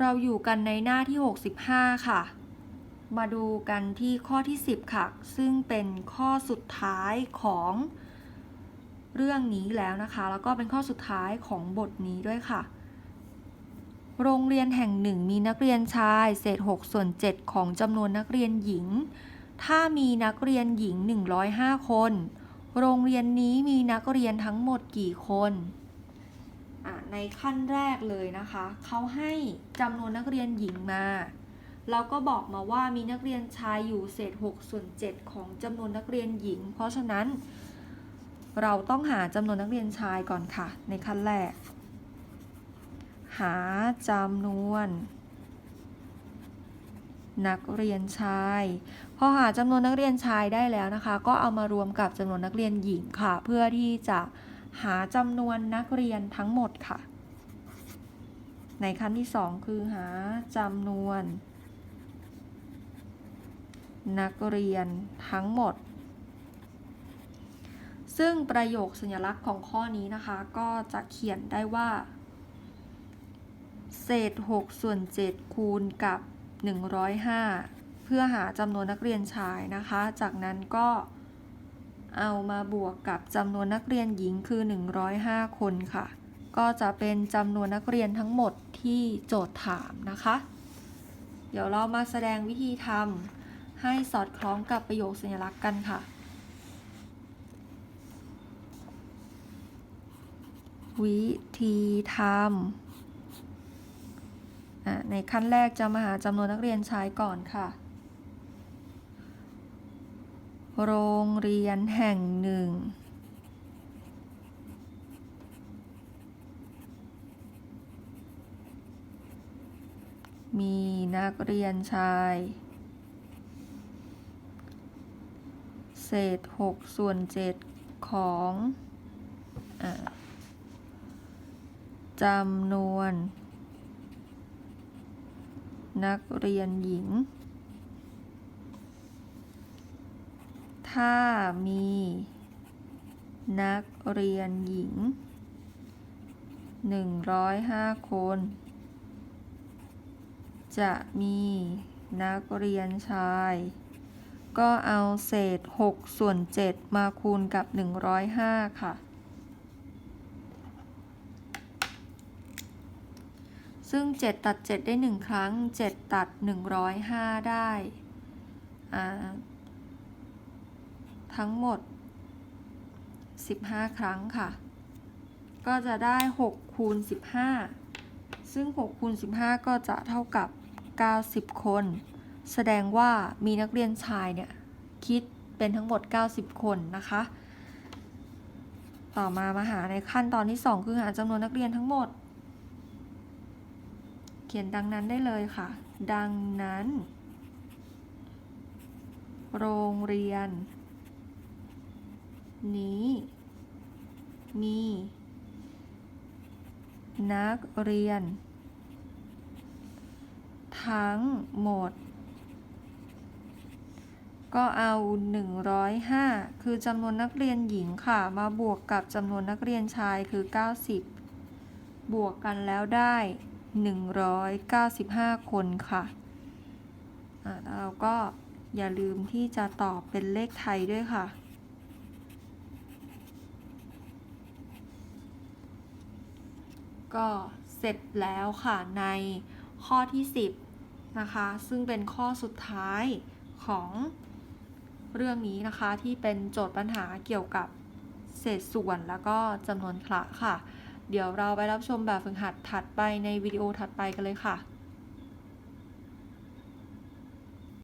เราอยู่กันในหน้าที่ 65 ค่ะ มาดูกันที่ข้อที่ 10 ค่ะ ซึ่งเป็นข้อสุดท้ายของเรื่องนี้แล้วนะคะ แล้วก็เป็นข้อสุดท้ายของบทนี้ด้วยค่ะ โรงเรียนแห่งหนึ่งมีนักเรียนชาย เศษ6ส่วน7ของจำนวนนักเรียนหญิง ถ้ามีนักเรียนหญิง 105 คน โรงเรียนนี้มีนักเรียนทั้งหมดกี่คน ในขั้นแรกเลยนะคะ เขาให้จำนวนนักเรียนหญิงมาเราก็บอกมาว่ามีนักเรียนชายอยู่เศษ6ส่วน7ของจำนวนนักเรียนหญิง เพราะฉะนั้น เราต้องหาจำนวนนักเรียนชายก่อนค่ะ ในขั้นแรก หาจำนวน นักเรียนชายพอหาจำนวนนักเรียนชายได้แล้วนะคะ ก็เอามารวมกับจำนวนนักเรียนหญิงค่ะ เพื่อที่จะ หาจำนวนนักเรียนทั้งหมดค่ะ ในขั้นที่สองคือหาจำนวน นักเรียนทั้งหมด ซึ่งประโยคสัญลักษณ์ของข้อนี้นะคะ ก็จะเขียนได้ว่า เศษ 6 ส่วน 7 คูณกับ 105 เพื่อหาจำนวนนักเรียนชายนะคะ จากนั้นก็ เอามาบวกกับจำนวนนักเรียนหญิงคือ 105 คนค่ะ ก็จะเป็นจำนวนนักเรียนทั้งหมดที่โจทย์ถามนะคะ เดี๋ยวเรามาแสดงวิธีทำให้สอดคล้องกับประโยคสัญลักษณ์กันค่ะ วิธีทำในขั้นแรกจะมาหาจำนวนนักเรียนชายก่อนค่ะ โรงเรียนแห่งหนึ่ง มีนักเรียนชาย เศษ6ส่วน7ของอจำนวน นักเรียนหญิง ถ้ามี นักเรียนหญิง 105 คน จะมีนักเรียนชาย ก็เอาเศษ 6 ส่วน 7 มาคูณกับ 105 ค่ะ ซึ่ง 7 ตัด 7 ได้ 1 ครั้ง 7 ตัด 105 ได้อ่า ทั้งหมด 15 ครั้งค่ะ ก็จะได้6คูณ15 ซึ่ง6คูณ15 ก็จะเท่ากับ 90 คน แสดงว่ามีนักเรียนชายเนี่ย คิดเป็นทั้งหมด 90 คนนะคะ ต่อมามาหาในขั้นตอนที่ 2 คือหาจำนวนนักเรียนทั้งหมด เขียนดังนั้นได้เลยค่ะ ดังนั้น โรงเรียน นี้ มี นักเรียน ทั้งหมด ก็เอา 105 คือจำนวนนักเรียนหญิงค่ะ มาบวกกับจำนวนนักเรียนชายคือ 90 บวกกันแล้วได้ 195 คนค่ะอ่าแล้วเราก็อย่าลืมที่จะตอบเป็นเลขไทยด้วยค่ะ ก็เสร็จแล้วค่ะในข้อที่ 10 นะคะ ซึ่งเป็นข้อสุดท้ายของเรื่องนี้นะคะที่เป็นโจทย์ปัญหาเกี่ยวกับเศษส่วนแล้วก็จำนวนคละค่ะ เดี๋ยวเราไปรับชมแบบฝึกหัดถัดไปในวิดีโอถัดไปกันเลยค่ะ